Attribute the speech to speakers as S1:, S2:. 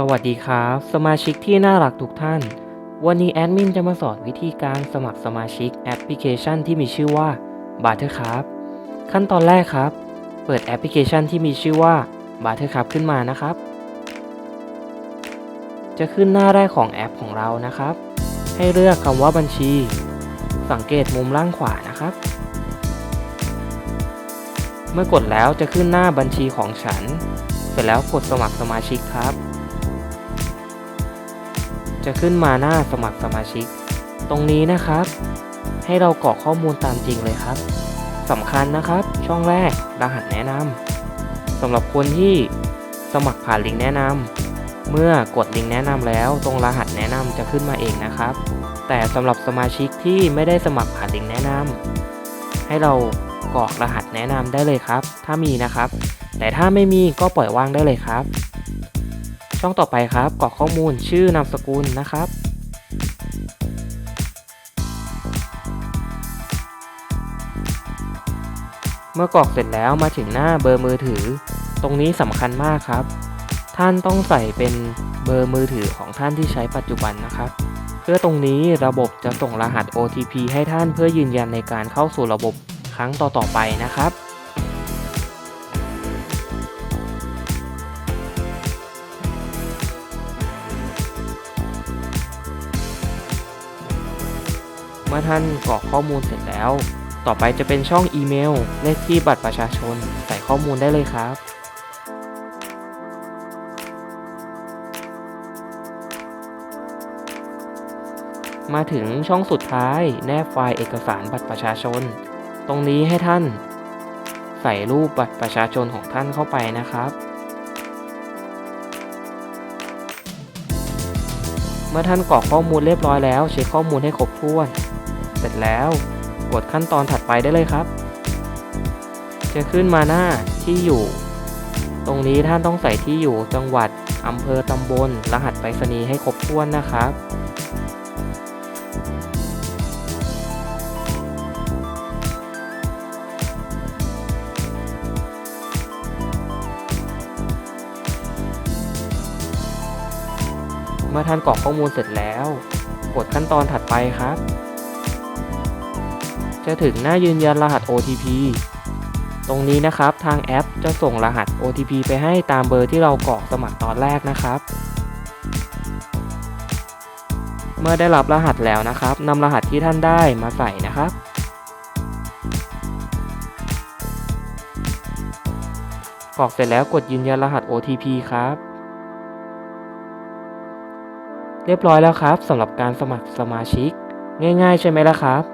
S1: สวัสดีครับ สมาชิกที่น่ารักทุกท่าน วันนี้แอดมินจะมาสอนวิธีการสมัครสมาชิกแอปพลิเคชันที่มีชื่อว่า Buttercup ขั้นตอนแรกครับ เปิดแอปพลิเคชันที่มีชื่อว่า Buttercup ขึ้นมานะครับ จะขึ้นหน้าแรกของแอปของเรานะครับ ให้เลือกคำว่าบัญชี สังเกตมุมล่างขวานะครับ เมื่อกดแล้วจะขึ้นหน้าบัญชีของฉัน เสร็จแล้วกดสมัครสมาชิกครับ จะขึ้นมาหน้าสมัครสมาชิก ตรงนี้นะครับ ให้เรากรอกข้อมูลตามจริงเลยครับสำคัญนะครับ ช่องแรกรหัสแนะนำสำหรับคนที่สมัครผ่านลิงก์แนะนำเมื่อกดลิงก์แนะนำแล้ว ตรงรหัสแนะนำจะขึ้นมาเองนะครับ แต่สำหรับสมาชิกที่ไม่ได้สมัครผ่านลิงก์แนะนำให้เรากรอกรหัสแนะนำได้เลยครับ ถ้ามีนะครับ แต่ถ้าไม่มีก็ปล่อยว่างได้เลยครับ ช่องต่อไปครับกรอกข้อมูลชื่อนามสกุลนะครับ เมื่อกรอกเสร็จแล้วมาถึงหน้าเบอร์มือถือ ตรงนี้สำคัญมากครับ ท่านต้องใส่เป็นเบอร์มือถือของท่านที่ใช้ปัจจุบันนะครับ เพื่อตรงนี้ระบบจะส่งรหัส OTP ให้ท่านเพื่อยืนยันในการเข้าสู่ระบบครั้งต่อๆไปนะครับ มื่อท่านกรอกข้อมูลเสร็จแล้ว ต่อไปจะเป็นช่องอีเมล เลขที่บัตรประชาชน ใส่ข้อมูลได้เลยครับมาถึงช่องสุดท้ายแนบไฟล์เอกสารบัตรประชาชน ตรงนี้ให้ท่าน ใส่รูปบัตรประชาชนของท่านเข้าไปนะครับ เมื่อท่านกรอกข้อมูลเรียบร้อยแล้ว เช็คข้อมูลให้ครบถ้วน ร็จแล้ว กดขั้นตอนถัดไปได้เลยครับ จะขึ้นมาหน้าที่อยู่ ตรงนี้ท่านต้องใส่ที่อยู่จังหวัดอำเภอตำบล รหัสไปรษณีย์ให้ครบถ้วนนะครับเมื่อท่านกรอกข้อมูลเสร็จแล้ว กดขั้นตอนถัดไปครับ จะถึงหน้ายืนยันรหัส OTP ตรงนี้นะครับทางแอปจะส่งรหัส OTP ไปให้ตามเบอร์ที่เรากรอกสมัครตอนแรกนะครับ เมื่อได้รับรหัสแล้วนะครับนำรหัสที่ท่านได้มาใส่นะครับ กรอกเสร็จแล้วกดยืนยันรหัส OTP ครับ เรียบร้อยแล้วครับสำหรับการสมัครสมาชิก ง่ายๆใช่ไหมล่ะครับ